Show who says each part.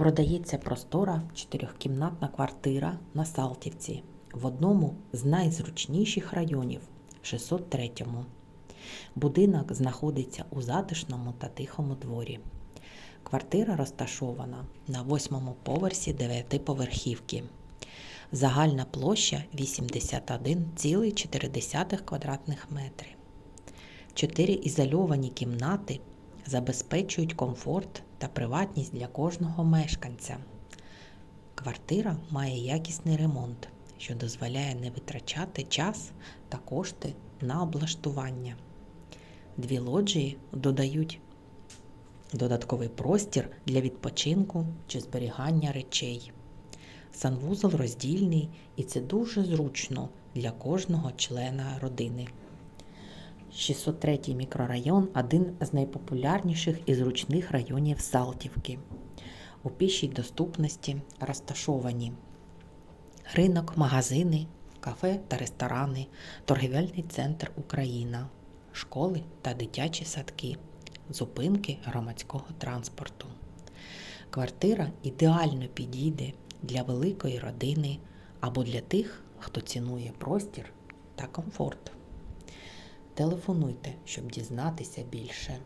Speaker 1: Продається простора чотирьохкімнатна квартира на Салтівці в одному з найзручніших районів 603-му. Будинок знаходиться у затишному та тихому дворі. Квартира розташована на восьмому поверсі дев'ятиповерхівки. Загальна площа 81,4 квадратних метрів. Чотири ізольовані кімнати забезпечують комфорт та приватність для кожного мешканця. Квартира має якісний ремонт, що дозволяє не витрачати час та кошти на облаштування. Дві лоджії додають додатковий простір для відпочинку чи зберігання речей. Санвузол роздільний і це дуже зручно для кожного члена родини. 603 мікрорайон один з найпопулярніших і зручних районів Салтівки. У пішій доступності розташовані ринок, магазини, кафе та ресторани, торгівельний центр Україна, школи та дитячі садки, зупинки громадського транспорту. Квартира ідеально підійде для великої родини або для тих, хто цінує простір та комфорт. Телефонуйте, щоб дізнатися більше.